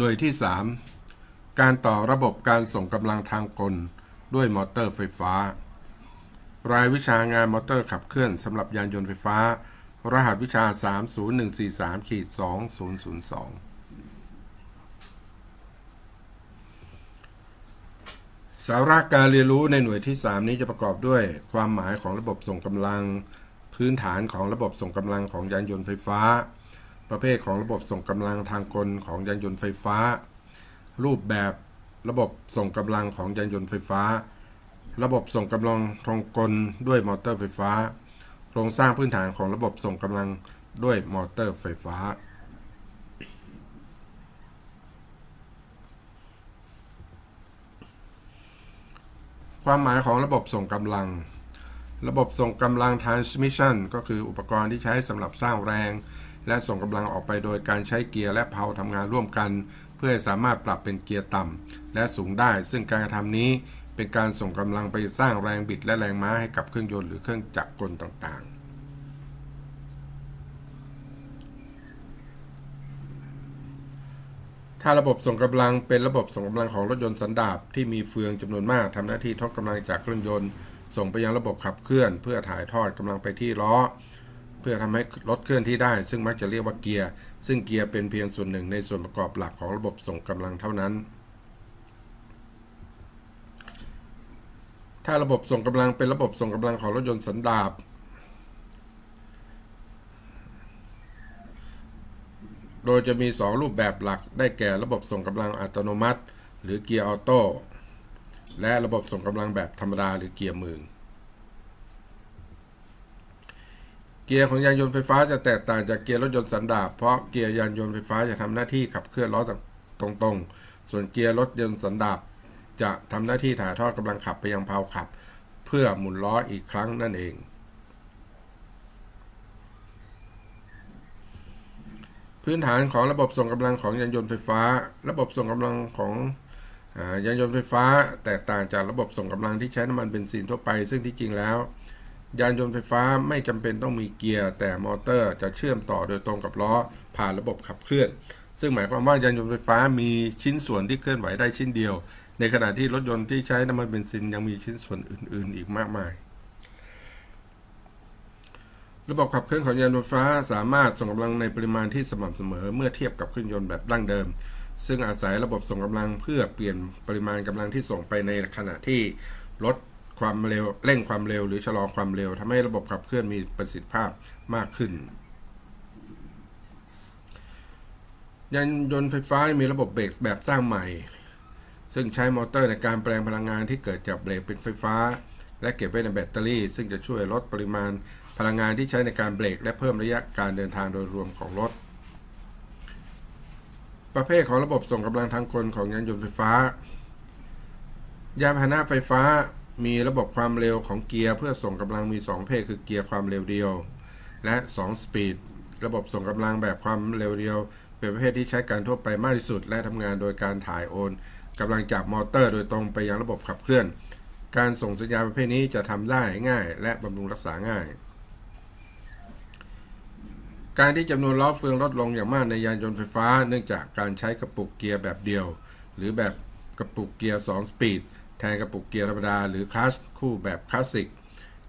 หน่วยที่ 3 การต่อระบบการส่งกำลังทางกล ด้วยมอเตอร์ไฟฟ้า รายวิชางานมอเตอร์ขับเคลื่อนสำหรับยานยนต์ไฟฟ้า รหัสวิชา 30143ขีด2002สาระการเรียนรู้ในหน่วยที่ 3 นี้จะประกอบด้วย ความหมายของระบบส่งกำลัง พื้นฐานของระบบส่งกำลังของยานยนต์ไฟฟ้า ประเภทของระบบส่งกำลังทางกลของยานยนต์ไฟฟ้า รูปแบบระบบส่งกำลังของยานยนต์ไฟฟ้า ระบบส่งกำลังทางกลด้วยมอเตอร์ไฟฟ้า โครงสร้างพื้นฐานของระบบส่งกำลังด้วยมอเตอร์ไฟฟ้า ความหมายของระบบส่งกำลัง ระบบส่งกำลัง transmission ก็คืออุปกรณ์ที่ใช้สำหรับสร้างแรง และส่งกำลังออกไปโดยการใช้เกียร์และเพลาทำงานร่วมกัน เพื่อให้สามารถปรับเป็นเกียร์ต่ำและสูงได้ ซึ่งการกระทำนี้เป็นการส่งกำลังไปสร้างแรงบิดและแรงม้าให้กับเครื่องยนต์หรือเครื่องจักรกลต่างๆถ้าระบบส่งกำลังเป็นระบบส่งกำลังของรถยนต์สันดาปที่มีเฟืองจำนวนมากทำหน้าที่ทดกำลังจากเครื่องยนต์ ส่งไปยังระบบขับเคลื่อน เพื่อถ่ายทอดกำลังไปที่ล้อ เพื่อทำให้รถเคลื่อนที่ได้ ซึ่งมักจะเรียกว่าเกียร์ ซึ่งเกียร์เป็นเพียงส่วนหนึ่งในส่วนประกอบหลักของระบบส่งกำลังเท่านั้น ถ้าระบบส่งกำลังเป็นระบบส่งกำลังของรถยนต์สันดาปโดยจะมี 2 รูปแบบหลักได้แก่ระบบส่งกำลังอัตโนมัติ หรือเกียร์ออโต้และระบบส่งกำลังแบบธรรมดาหรือเกียร์มือ เกียร์ของยานยนต์ไฟฟ้าจะแตกต่างจากเกียร์รถยนต์สันดาปเพราะเกียร์ยานยนต์ไฟฟ้าจะทำหน้าที่ขับเคลื่อนล้อตรงๆ ส่วนเกียร์รถยนต์สันดาปจะทำหน้าที่ถ่ายทอดกำลังขับไปยังเพลาขับ เพื่อหมุนล้ออีกครั้งนั่นเอง พื้นฐานของระบบส่งกำลังของยานยนต์ไฟฟ้า ระบบส่งกำลังของอยานยนต์ไฟฟ้าแตกต่างจากระบบส่งกำลังที่ใช้น้ำมันเบนซินทั่วไป ซึ่งที่จริงแล้ว ยานยนต์ไฟฟ้าไม่จำเป็นต้องมีเกียร์ แต่มอเตอร์จะเชื่อมต่อโดยตรงกับล้อผ่านระบบขับเคลื่อน ซึ่งหมายความว่ายานยนต์ไฟฟ้ามีชิ้นส่วนที่เคลื่อนไหวได้ชิ้นเดียว ในขณะที่รถยนต์ที่ใช้น้ำมันเบนซินยังมีชิ้นส่วนอื่น ๆ อีกมากมาย ระบบขับเคลื่อนของยานยนต์ไฟฟ้าสามารถส่งกำลังในปริมาณที่สม่ำเสมอเมื่อเทียบกับเครื่องยนต์แบบดั้งเดิม ซึ่งอาศัยระบบส่งกำลังเพื่อเปลี่ยนปริมาณกำลังที่ส่งไปในขณะที่ลด ความเร็วเร่งความเร็ว หรือชะลอความเร็วทำให้ระบบขับเคลื่อนมีประสิทธิภาพมากขึ้น ยานยนต์ไฟฟ้ามีระบบเบรกแบบสร้างใหม่ ซึ่งใช้มอเตอร์ในการแปลงพลังงานที่เกิดจากเบรกเป็นไฟฟ้า และเก็บไว้ในแบตเตอรี่ ซึ่งจะช่วยลดปริมาณพลังงานที่ใช้ในการเบรก และเพิ่มระยะการเดินทางโดยรวมของรถ ประเภทของระบบส่งกำลังทางกลของยานยนต์ไฟฟ้า ยานพาหนะไฟฟ้า มีระบบความเร็วของเกียร์เพื่อส่งกำลังมี 2 เพศคือเกียร์ความเร็วเดียว และ 2 สปีด ระบบส่งกำลังแบบความเร็วเดียว เป็นประเภทที่ใช้การทั่วไปมากที่สุด และทำงานโดยการถ่ายโอนกำลังจากมอเตอร์โดยตรงไปยังระบบขับเคลื่อน การส่งสัญญาณประเภทนี้จะทำได้ง่าย และบำรุงรักษาง่าย การที่จำนวนล้อเฟืองลดลงอย่างมากในยานยนต์ไฟฟ้า เนื่องจากการใช้กระปุกเกียร์แบบเดียว หรือแบบกระปุกเกียร์ 2 สปีด แทนกระปุกเกียร์ธรรมดาหรือคลัชคู่แบบคลาสสิก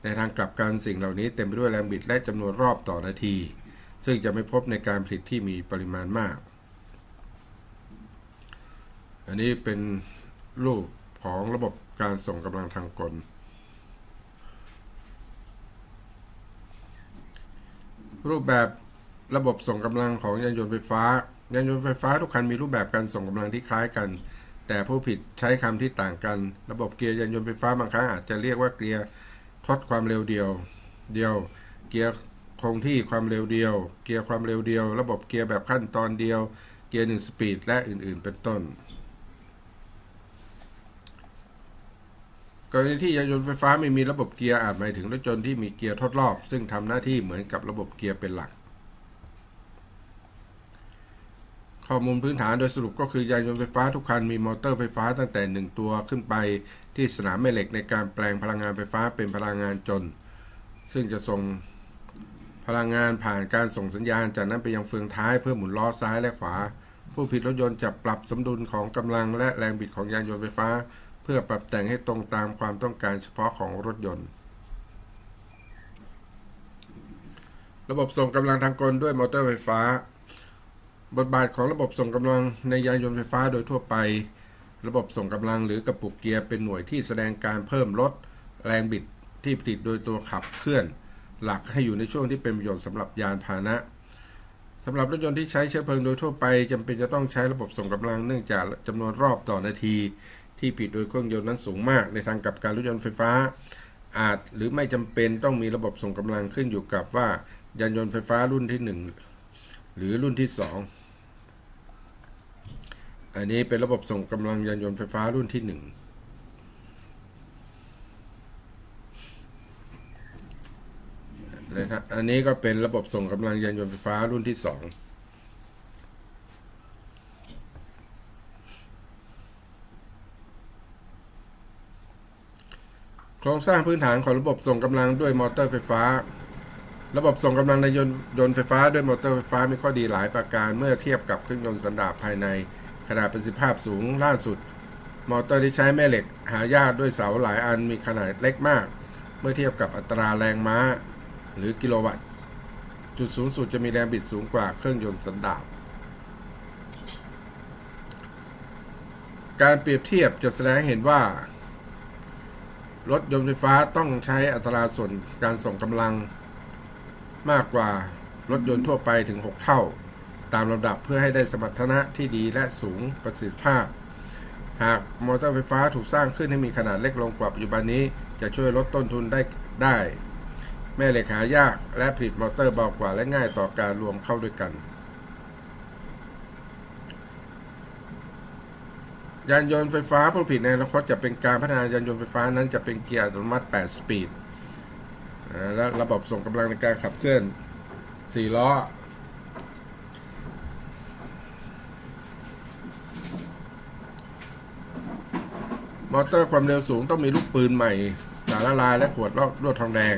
ในทางกลับกันสิ่งเหล่านี้เต็มไปด้วยแรงบิดและจำนวนรอบต่อนาที ซึ่งจะไม่พบในการผลิตที่มีปริมาณมาก อันนี้เป็นรูปของระบบการส่งกำลังทางกล รูปแบบระบบส่งกำลังของยานยนต์ไฟฟ้า ยานยนต์ไฟฟ้าทุกคันมีรูปแบบการส่งกำลังที่คล้ายกัน แต่ผู้ผิดใช้คำที่ต่างกัน ระบบเกียร์ยานยนต์ไฟฟ้าบางครั้งอาจจะเรียกว่าเกียร์ทดความเร็วเดียว เดียว เกียร์คงที่ความเร็วเดียว เกียร์ความเร็วเดียว ระบบเกียร์แบบขั้นตอนเดียว เกียร์หนึ่งสปีดและอื่นๆ เป็นต้นกรณีที่ยานยนต์ไฟฟ้าไม่มีระบบเกียร์อาจหมายถึงรถยนต์ที่มีเกียร์ทดรอบ ซึ่งทำหน้าที่เหมือนกับระบบเกียร์เป็นหลัก ข้อมูลพื้นฐานโดยสรุปก็คือยานยนต์ไฟฟ้าทุกคันมีมอเตอร์ไฟฟ้าตั้งแต่ 1 ตัวขึ้นไปที่สนามแม่เหล็กในการแปลงพลังงานไฟฟ้าเป็นพลังงานจน ซึ่งจะส่งพลังงานผ่านการส่งสัญญาณจากนั้นไปยังเฟืองท้ายเพื่อหมุนล้อซ้ายและขวา ผู้ผลิตรถยนต์จะปรับสมดุลของกำลังและแรงบิดของยานยนต์ไฟฟ้า เพื่อปรับแต่งให้ตรงตามความต้องการเฉพาะของรถยนต์ ระบบส่งกำลังทางกลด้วยมอเตอร์ไฟฟ้า บทบาทของระบบส่งกำลังในยานยนต์ไฟฟ้าโดยทั่วไป ระบบส่งกำลังหรือกระปุกเกียร์เป็นหน่วยที่แสดงการเพิ่มลดแรงบิดที่ผลิตโดยตัวขับเคลื่อน หลักให้อยู่ในช่วงที่เป็นประโยชน์สำหรับยานพาหนะสำหรับรถยนต์ที่ใช้เชื้อเพลิงโดยทั่วไปจำเป็นจะต้องใช้ระบบส่งกำลังเนื่องจากจำนวนรอบต่อนาที ที่ผลิตโดยเครื่องยนต์นั้นสูงมาก ในทางกลับการรถยนต์ไฟฟ้า อาจหรือไม่จำเป็นต้องมีระบบส่งกำลังขึ้นอยู่กับว่ายานยนต์ไฟฟ้ารุ่นที่ 1 หรือรุ่นที่ 2 อันนี้เป็นระบบส่งกำลังยานยนต์ไฟฟ้ารุ่นที่1นะครับอันนี้ก็เป็นระบบส่งกำลังยานยนต์ไฟฟ้ารุ่นที่ 2โครงสร้างพื้นฐานของระบบส่งกำลังด้วยมอเตอร์ไฟฟ้า ระบบส่งกำลังในยนต์ยนต์ไฟฟ้าด้วยมอเตอร์ไฟฟ้ามีข้อดีหลายประการเมื่อเทียบกับเครื่องยนต์สันดาปภายในขนาดประสิทธิภาพสูงล่าสุด มอเตอร์ที่ใช้แม่เหล็กหายากด้วยเสาหลายอันมีขนาดเล็กมาก เมื่อเทียบกับอัตราแรงม้า หรือกิโลวัตต์ จุดสูงสุดจะมีแรงบิดสูงกว่าเครื่องยนต์สันดาปการเปรียบเทียบจะแสดงเห็นว่า รถยนต์ไฟฟ้าต้องใช้อัตราส่วนการส่งกำลัง มากกว่ารถยนต์ทั่วไปถึง 6 เท่า ตามลำดับเพื่อให้ได้สมรรถนะที่ดีและสูงประสิทธิภาพ หากมอเตอร์ไฟฟ้าถูกสร้างขึ้นให้มีขนาดเล็กลงกว่าปัจจุบันนี้ จะช่วยลดต้นทุนได้ได้ แม่เหล็กหายากและผลิตมอเตอร์เบากว่าและง่ายต่อการรวมเข้าด้วยกัน ยานยนต์ไฟฟ้าผู้ผลิตในอนาคตจะเป็นการพัฒนายานยนต์ไฟฟ้านั้นจะเป็นเกียร์อัตโนมัติ 8 สปีด และระบบส่งกำลังในการขับเคลื่อน4ล้อ มอเตอร์ความเร็วสูงต้องมีลูกปืนใหม่ สารละลายและขวดลวดทองแดง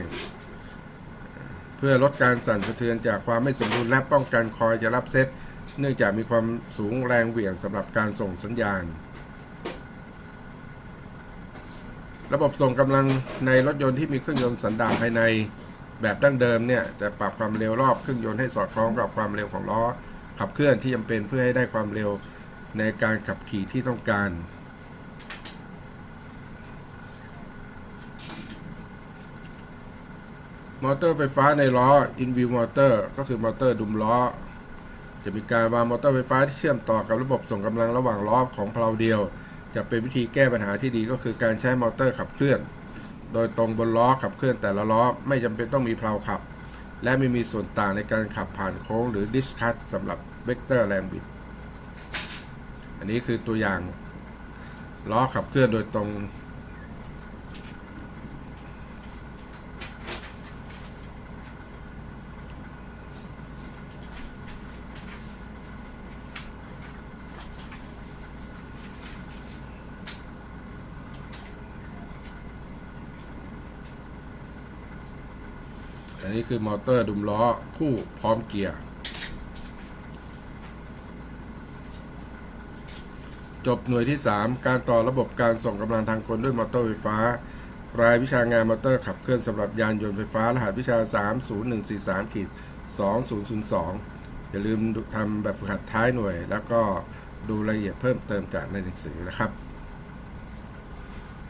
เพื่อลดการสั่นสะเทือนจากความไม่สมดุลและป้องกันคอยจะรับเซตเนื่องจากมีความสูงแรงเหวี่ยงสำหรับการส่งสัญญาณ ระบบส่งกำลังในรถยนต์ที่มีเครื่องยนต์สันดาปภายในแบบดั้งเดิมเนี่ยจะปรับความเร็วรอบเครื่องยนต์ให้สอดคล้องกับความเร็วของล้อ ขับเคลื่อนที่จำเป็นเพื่อให้ได้ความเร็วในการขับขี่ที่ต้องการมอเตอร์ไฟฟ้าในล้อ in view motor ก็คือมอเตอร์ดุมล้อ จะมีการวางมอเตอร์ไฟฟ้าที่เชื่อมต่อกับระบบส่งกำลังระหว่างล้อของเพลาเดียว จะเป็นวิธีแก้ปัญหาที่ดีก็คือการใช้มอเตอร์ขับเคลื่อน โดยตรงบนล้อขับเคลื่อนแต่ละล้อ ไม่จำเป็นต้องมีเพลาขับ และไม่มีส่วนต่างในการขับผ่านโค้งหรือดิสคัตสำหรับเวกเตอร์แรงบิด อันนี้คือตัวอย่างล้อขับเคลื่อนโดยตรง อันนี้คือมอเตอร์ดุมล้อคู่พร้อมเกียร์ จบหน่วยที่ 3 การต่อระบบการส่งกำลังทางคนด้วยมอเตอร์ไฟฟ้า รายวิชางานมอเตอร์ขับเคลื่อนสำหรับยานยนต์ไฟฟ้า รหัสวิชา 30143ขีด2002 อย่าลืมทำแบบฝึกหัดท้ายหน่วย แล้วก็ดูรายละเอียดเพิ่มเติมจากในหนังสือนะครับ